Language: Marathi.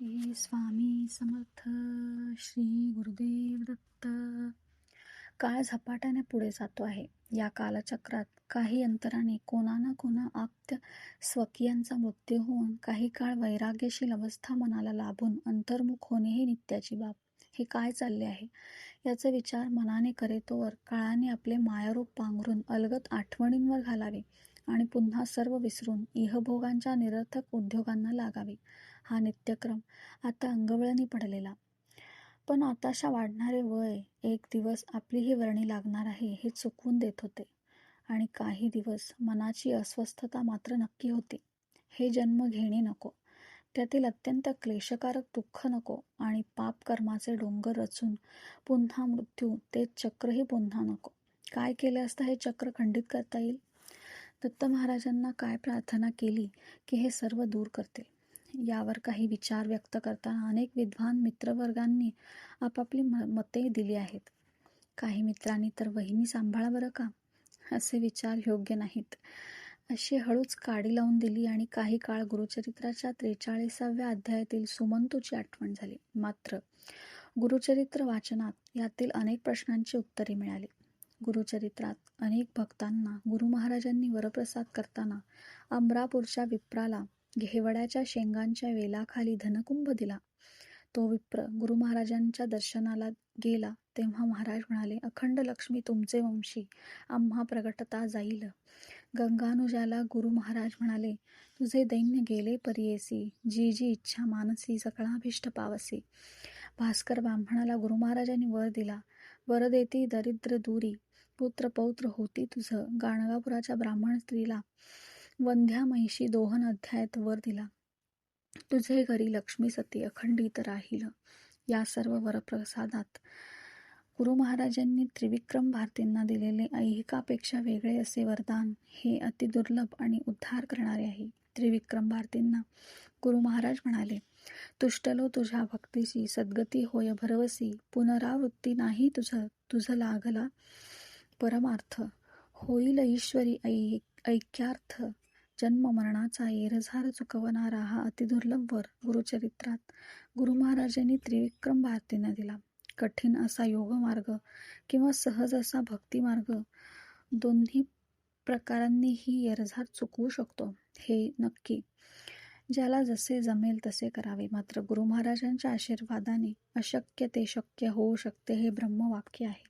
श्री स्वामी समर्थ श्री गुरुदेव दत्त. काळ झपाट्याने पुढे जातो आहे. या कालचक्रात काही अंतराने कोणा ना कोणा आप्त स्वकीयांचा मृत्यू होऊन काही काळ वैराग्यशील अवस्था मनाला लाभून अंतर्मुख होणे ही नित्याची बाब. हे काय चालले आहे? याचा विचार मनाने करेतोवर काळाने आपले मायारूप पांघरून अलगत आठवणींवर घालावे. आणि पुन्हा सर्व विसरून इहभोगांच्या निरर्थक उद्योगांना लागावे. हा नित्यक्रम आता अंगवळणी पडलेला. पण आताशा वाढणारे वय एक दिवस आपली ही वर्णी लागणार आहे हे चुकवून देत होते. आणि काही दिवस मनाची अस्वस्थता मात्र नक्की होती. हे जन्म घेणे नको. त्यातील अत्यंत क्लेशकारक दुःख नको आणि पाप कर्माचे डोंगर रचून पुन्हा मृत्यू ते चक्रही पुन्हा नको. काय केले असता हे चक्र खंडित करता येईल? दत्त महाराजांना काय प्रार्थना केली की हे सर्व दूर करतील? यावर काही विचार व्यक्त करताना अनेक विद्वान मित्रवर्गांनी आपापली म मते दिली आहेत. काही मित्रांनी तर वहिनी सांभाळा बरं का? असे विचार योग्य नाहीत. अशी हळूच काडी लावून दिली आणि काही काळ गुरुचरित्राच्या त्रेचाळीसाव्या अध्यायातील सुमंतूची आठवण झाली. मात्र गुरुचरित्र वाचनात यातील अनेक प्रश्नांची उत्तरे मिळाली. गुरुचरित्रात अनेक भक्तांना गुरु महाराजांनी वरप्रसाद करताना अमरापूरच्या विप्राला घेवड्याच्या शेंगांच्या वेलाखाली धनकुंभ दिला. तो विप्र गुरु महाराजांच्या दर्शनाला गेला तेव्हा महाराज म्हणाले अखंड लक्ष्मी तुमचे वंशी आम्हा प्रगटता जाईल. गंगानुजाला गुरु महाराज म्हणाले तुझे दैन्य गेले परियेसी जी जी इच्छा मानसी सकळाभिष्ट पावसी. भास्कर ब्राह्मणाला गुरु महाराजांनी वर दिला वर देती दरिद्र दूरी पुत्र पौत्र होती तुझं. गाणगापुराच्या ब्राह्मण स्त्रीला वंध्या महिषी दोहन अध्यायात वर दिला. तुझे घरी लक्ष्मी सती अखंडित राहील. या सर्व वरप्रसादात गुरु महाराजांनी त्रिविक्रम भारतींना दिलेले ऐहिकापेक्षा वेगळे असे वरदान हे अतिदुर्लभ आणि उद्धार करणारे आहे. त्रिविक्रम भारतींना गुरु महाराज म्हणाले तुष्टलो तुझ्या भक्तीची सद्गती होय भरवसी पुनरावृत्ती नाही तुझं. तुझं लागला परमार्थ. होईल ईश्वरी ऐ ऐक्यार्थ. जन्म मरणाचा एरझार चुकवणारा हा अतिदुर्लभ वर गुरुचरित्रात गुरु महाराजांनी त्रिविक्रम भारतींना दिला. कठीण असा योगमार्ग किंवा सहज असा भक्तिमार्ग दोन्ही प्रकारांनी ही एरझार चुकवू शकतो हे नक्की. ज्याला जसे जमेल तसे करावे. मात्र गुरु महाराजांच्या आशीर्वादाने अशक्य ते शक्य होऊ शकते हे ब्रह्मवाक्य आहे.